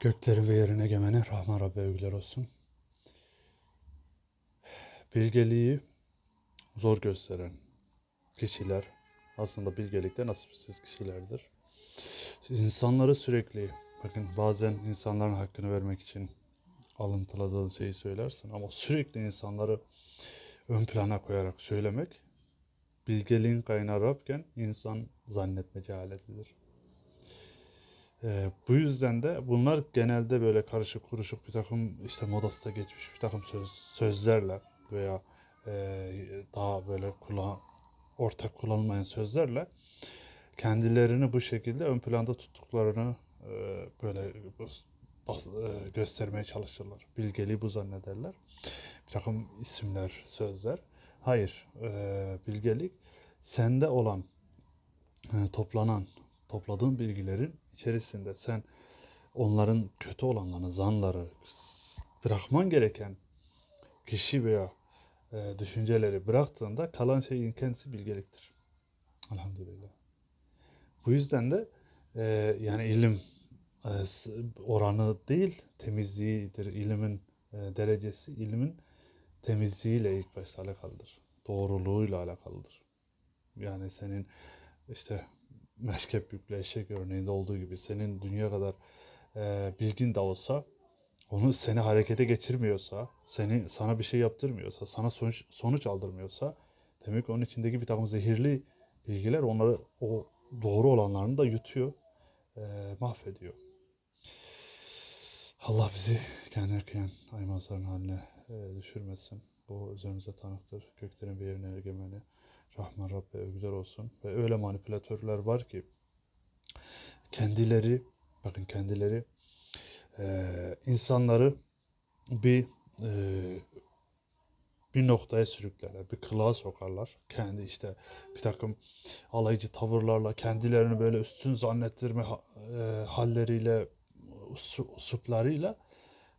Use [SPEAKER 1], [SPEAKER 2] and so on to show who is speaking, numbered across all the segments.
[SPEAKER 1] Göklerin ve yerin egemeni Rahman Rabbe övgüler olsun. Bilgeliği zor gösteren kişiler aslında bilgelikte nasipsiz kişilerdir. Siz insanları sürekli bakın bazen insanların hakkını vermek için alıntıladığın şeyi söylersin ama sürekli insanları ön plana koyarak söylemek bilgeliğin kaynağı Rabken insan zannetme cehaletidir. Ee, bu yüzden de bunlar genelde böyle karışık kuruşuk bir takım işte modasta geçmiş bir takım söz, sözlerle veya e, daha böyle kula, ortak kullanılmayan sözlerle kendilerini bu şekilde ön planda tuttuklarını e, böyle bas- e, göstermeye çalışırlar. Bilgeliği bu zannederler. Bir takım isimler, sözler. Hayır, e, bilgelik sende olan, e, toplanan, topladığın bilgilerin içerisinde sen onların kötü olanlarını, zanları, bırakman gereken kişi veya e, düşünceleri bıraktığında kalan şeyin kendisi bilgeliktir. Elhamdülillah. Bu yüzden de e, yani ilim e, oranı değil temizliğidir. İlimin e, derecesi ilimin temizliğiyle ilk başta alakalıdır. Doğruluğuyla alakalıdır. Yani senin işte meşkep yüklü eşek örneğinde olduğu gibi senin dünya kadar e, bilgin de olsa onu seni harekete geçirmiyorsa, seni sana bir şey yaptırmıyorsa, sana sonuç, sonuç aldırmıyorsa demek ki onun içindeki bir takım zehirli bilgiler onları o doğru olanlarını da yutuyor, e, mahvediyor. Allah bizi kendine kıyan aymazların haline e, düşürmesin. Bu üzerimize tanıktır. Göklerin bir evine egemeni. Rahman Rabbe övgüler olsun. Ve öyle manipülatörler var ki kendileri bakın kendileri e, insanları bir e, bir noktaya sürüklerler, bir kılığa sokarlar. Kendi işte bir takım alaycı tavırlarla, kendilerini böyle üstün zannettirme e, halleriyle, usu- usuplarıyla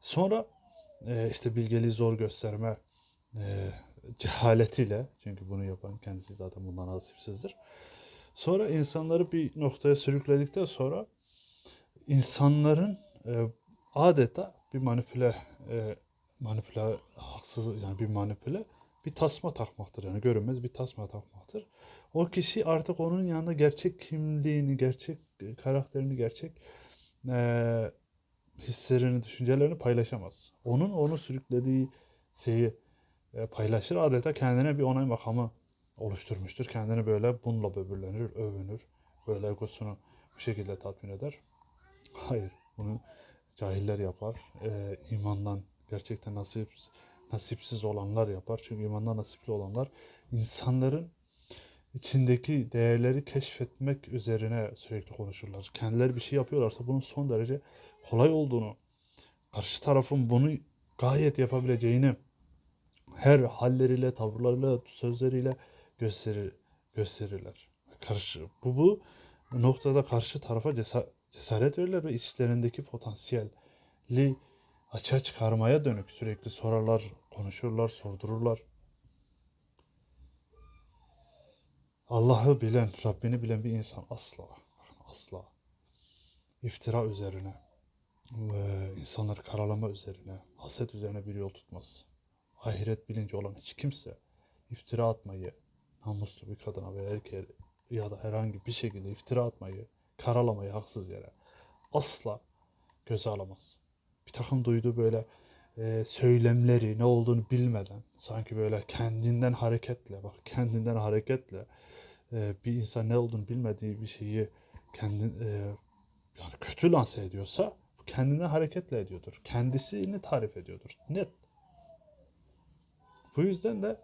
[SPEAKER 1] sonra e, işte bilgeliği zor gösterme e, cehaletiyle, çünkü bunu yapan kendisi zaten bundan nasipsizdir. Sonra insanları bir noktaya sürükledikten sonra insanların e, adeta bir manipüle e, manipüle haksız yani bir manipüle bir tasma takmaktır yani görünmez bir tasma takmaktır. O kişi artık onun yanında gerçek kimliğini, gerçek karakterini, gerçek e, hislerini, düşüncelerini paylaşamaz. Onun onu sürüklediği şeyi paylaşır adeta kendine bir onay makamı oluşturmuştur. Kendini böyle bununla böbürlenir, övünür. Böyle egosunu bu şekilde tatmin eder. Hayır, bunu cahiller yapar. Ee, imandan gerçekten nasip, nasipsiz olanlar yapar. Çünkü imandan nasipli olanlar insanların içindeki değerleri keşfetmek üzerine sürekli konuşurlar. Kendileri bir şey yapıyorlarsa bunun son derece kolay olduğunu, karşı tarafın bunu gayet yapabileceğini her halleriyle, tavırlarıyla, sözleriyle gösterir, gösterirler. Karşı, bu bu noktada karşı tarafa cesa- cesaret verirler ve içlerindeki potansiyeli açığa çıkarmaya dönük sürekli sorarlar, konuşurlar, sordururlar. Allah'ı bilen, Rabbini bilen bir insan asla, asla iftira üzerine, insanları karalama üzerine, haset üzerine bir yol tutmaz. Ahiret bilinci olan hiç kimse iftira atmayı, namuslu bir kadına veya erkeğe ya da herhangi bir şekilde iftira atmayı, karalamayı haksız yere asla göze alamaz. Bir takım duyduğu böyle e, söylemleri ne olduğunu bilmeden sanki böyle kendinden hareketle bak kendinden hareketle e, bir insan ne olduğunu bilmediği bir şeyi kendi e, yani kötü lanse ediyorsa kendinden hareketle ediyordur. Kendisini tarif ediyordur. Net. Bu yüzden de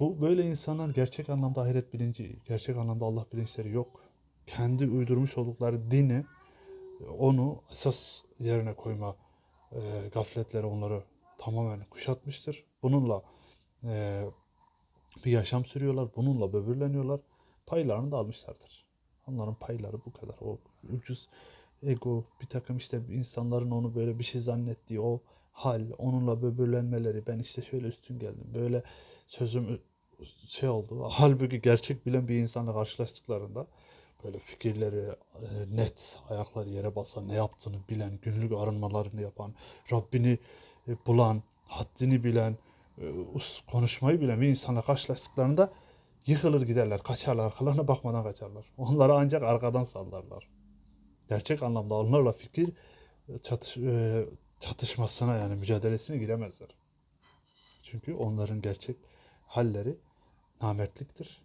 [SPEAKER 1] bu böyle insanlar gerçek anlamda ahiret bilinci, gerçek anlamda Allah bilinçleri yok. Kendi uydurmuş oldukları dini onu esas yerine koyma e, gafletleri onları tamamen kuşatmıştır. Bununla e, bir yaşam sürüyorlar. Bununla böbürleniyorlar. Paylarını da almışlardır. Onların payları bu kadar. O ucuz ego, bir takım işte insanların onu böyle bir şey zannettiği o hal, onunla böbürlenmeleri, ben işte şöyle üstün geldim, böyle sözüm şey oldu. Halbuki gerçek bilen bir insanla karşılaştıklarında Böyle fikirleri e, net, ayakları yere basan, ne yaptığını bilen, günlük arınmalarını yapan, Rabbini e, bulan, haddini bilen, e, konuşmayı bilen bir insanla karşılaştıklarında yıkılır giderler, kaçarlar, arkalarına bakmadan kaçarlar. Onları ancak arkadan sallarlar. Gerçek anlamda onlarla fikir e, çatış, e, çatışmasına yani mücadelesine giremezler. Çünkü onların gerçek halleri namertliktir.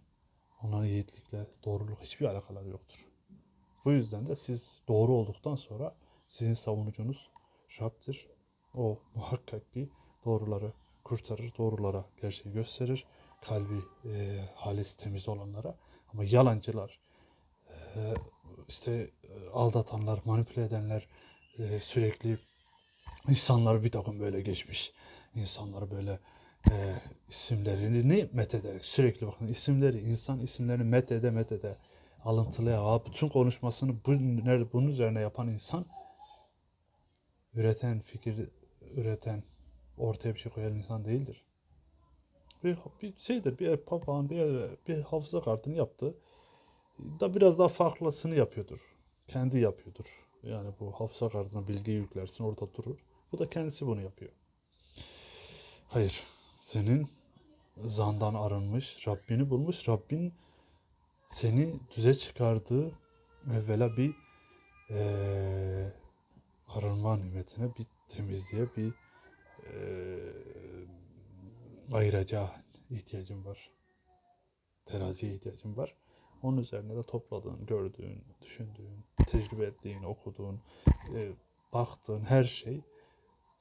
[SPEAKER 1] Onların yiğitlikle, doğruluk hiçbir alakaları yoktur. Bu yüzden de siz doğru olduktan sonra sizin savunucunuz Rab'dir. O muhakkak ki doğruları kurtarır, doğrulara gerçeği gösterir. Kalbi e, halis temiz olanlara. Ama yalancılar, e, işte e, aldatanlar, manipüle edenler, e, sürekli insanlar bir takım böyle geçmiş insanları böyle e, isimlerini methederek sürekli bakın isimleri insan isimlerini methede methede alıntılaya bütün konuşmasını bu, nerede- bunun üzerine yapan insan üreten fikir üreten ortaya bir şey koyan insan değildir. Bir, bir şeydir bir papağan bir, bir hafıza kartını yaptı da biraz daha farklısını yapıyordur. Kendi yapıyordur. Yani bu hafıza kartına bilgi yüklersin orada durur. Bu da kendisi bunu yapıyor. Hayır. Senin zandan arınmış, Rabbini bulmuş. Rabbin seni düze çıkardığı evvela bir eee arınma nimetine, bir temizliğe, bir eee ayıracağı ihtiyacın var. Teraziye ihtiyacın var. Onun üzerine de topladığın, gördüğün, düşündüğün, tecrübe ettiğin, okuduğun, e, baktığın her şey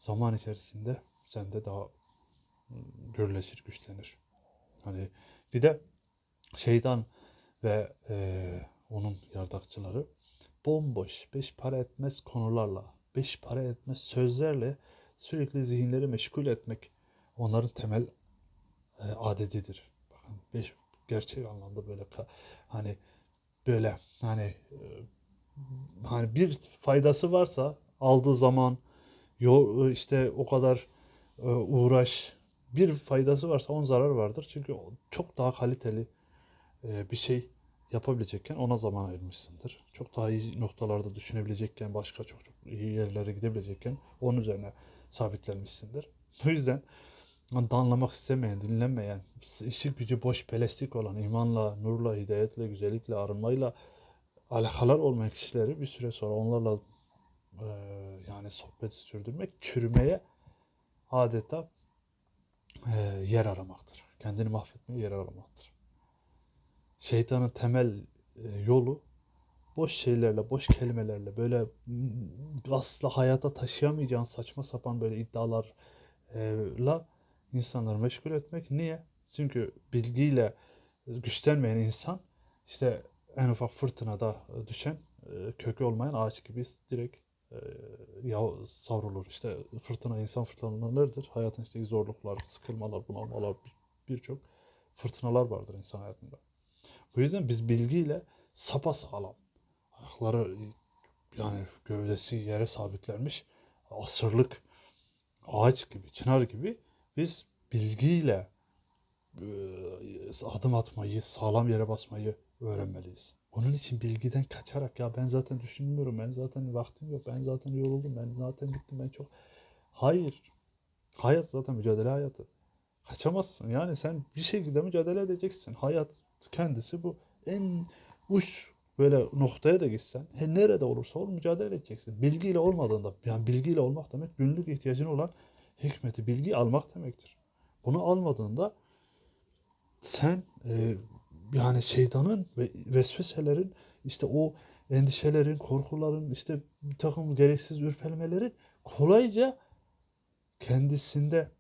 [SPEAKER 1] zaman içerisinde sende daha mm, gürleşir, güçlenir. Hani bir de şeytan ve e, onun yardakçıları bomboş, beş para etmez konularla, beş para etmez sözlerle sürekli zihinleri meşgul etmek onların temel e, adetidir. Bakın beş gerçek anlamda böyle hani böyle hani e, hani bir faydası varsa aldığı zaman yo işte o kadar e, uğraş bir faydası varsa on zarar vardır. Çünkü o çok daha kaliteli e, bir şey yapabilecekken ona zaman ayırmışsındır. Çok daha iyi noktalarda düşünebilecekken, başka çok çok iyi yerlere gidebilecekken onun üzerine sabitlenmişsindir. Bu yüzden anlamak istemeyen, dinlemeyen, işi gücü boş pelestik olan, imanla, nurla, hidayetle, güzellikle, arınmayla alakalar olmayan kişileri bir süre sonra onlarla e, yani sohbeti sürdürmek çürümeye adeta e, yer aramaktır. Kendini mahvetmeye yer aramaktır. Şeytanın temel e, yolu boş şeylerle, boş kelimelerle böyle mm, asla hayata taşıyamayacağın saçma sapan böyle iddialarla insanları meşgul etmek. Niye? Çünkü bilgiyle güçlenmeyen insan işte en ufak fırtınada düşen e, kökü olmayan ağaç gibi direkt ya savrulur. İşte fırtına insan fırtınalarıdır. Hayatın işte zorluklar, sıkılmalar, bunalmalar bir- birçok fırtınalar vardır insan hayatında. Bu yüzden biz bilgiyle sapasağlam ayakları yani gövdesi yere sabitlenmiş asırlık ağaç gibi, çınar gibi biz bilgiyle e, adım atmayı, sağlam yere basmayı öğrenmeliyiz. Onun için bilgiden kaçarak ya ben zaten düşünmüyorum, ben zaten vaktim yok, ben zaten yoruldum, ben zaten bittim, ben çok... Hayır. Hayat zaten mücadele hayatı. Kaçamazsın. Yani sen bir şekilde mücadele edeceksin. Hayat kendisi bu. En uç böyle noktaya da gitsen, he, nerede olursa ol mücadele edeceksin. Bilgiyle olmadığında, yani bilgiyle olmak demek günlük ihtiyacın olan hikmeti, bilgi almak demektir. Bunu almadığında sen e, yani şeytanın ve vesveselerin işte o endişelerin, korkuların, işte bir takım gereksiz ürpermelerin kolayca kendisinde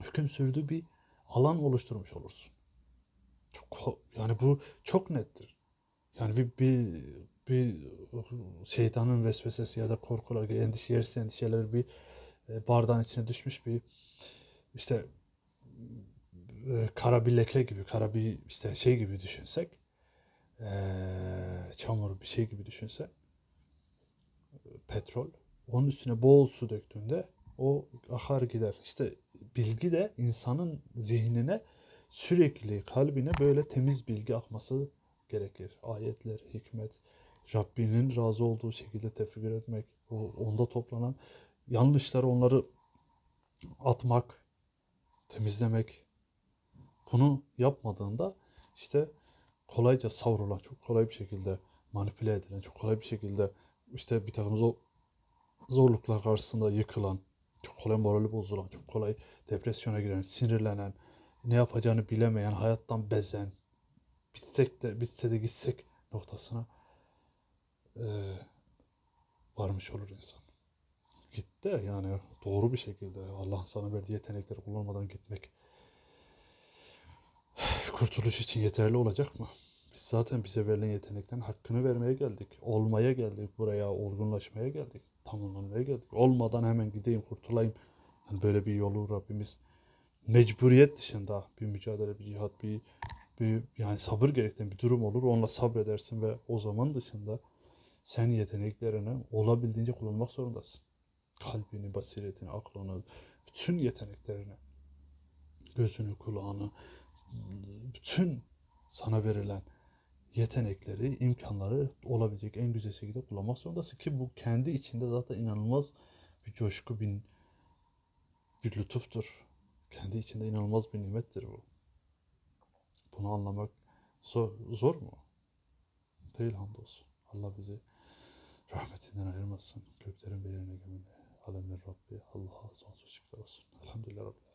[SPEAKER 1] hüküm sürdüğü bir alan oluşturmuş olursun. Çok, yani bu çok nettir. Yani bir, bir, bir şeytanın vesvesesi ya da korkular, endişe, yersiz endişeler bir e, bardağın içine düşmüş bir işte e, kara bir leke gibi, kara bir işte şey gibi düşünsek, e, çamur bir şey gibi düşünsek, petrol, onun üstüne bol su döktüğünde o akar gider. İşte bilgi de insanın zihnine sürekli kalbine böyle temiz bilgi akması gerekir. Ayetler, hikmet, Rabbinin razı olduğu şekilde tefekkür etmek, onda toplanan yanlışları onları atmak, temizlemek. Bunu yapmadığında işte kolayca savrulan, çok kolay bir şekilde manipüle edilen, çok kolay bir şekilde işte bir takım zor- zorluklar karşısında yıkılan, çok kolay morali bozulan, çok kolay depresyona giren, sinirlenen, ne yapacağını bilemeyen, hayattan bezen, bitsek de bitse de gitsek noktasına eee, varmış olur insan. Git de yani doğru bir şekilde Allah'ın sana verdiği yetenekleri kullanmadan gitmek kurtuluş için yeterli olacak mı? Biz zaten bize verilen yeteneklerin hakkını vermeye geldik. Olmaya geldik buraya, olgunlaşmaya geldik. Tamamlanmaya geldik. Olmadan hemen gideyim, kurtulayım. Yani böyle bir yolu Rabbimiz mecburiyet dışında bir mücadele, bir cihat, bir, bir yani sabır gerektiren bir durum olur. Onunla sabredersin ve o zaman dışında sen yeteneklerini olabildiğince kullanmak zorundasın. Kalbini, basiretini, aklını, bütün yeteneklerini, gözünü, kulağını, bütün sana verilen yetenekleri, imkanları olabilecek en güzel şekilde kullanmak zorundasın ki bu kendi içinde zaten inanılmaz bir coşku, bir, bir lütuftur. Kendi içinde inanılmaz bir nimettir bu. Bunu anlamak zor, zor mu? Değil hamdolsun. Allah bizi rahmetinden ayırmasın. Göklerin ve yerine gömülü. Alemin Rabbi. Allah'a sonsuz şükür olsun. Elhamdülillah Rabbil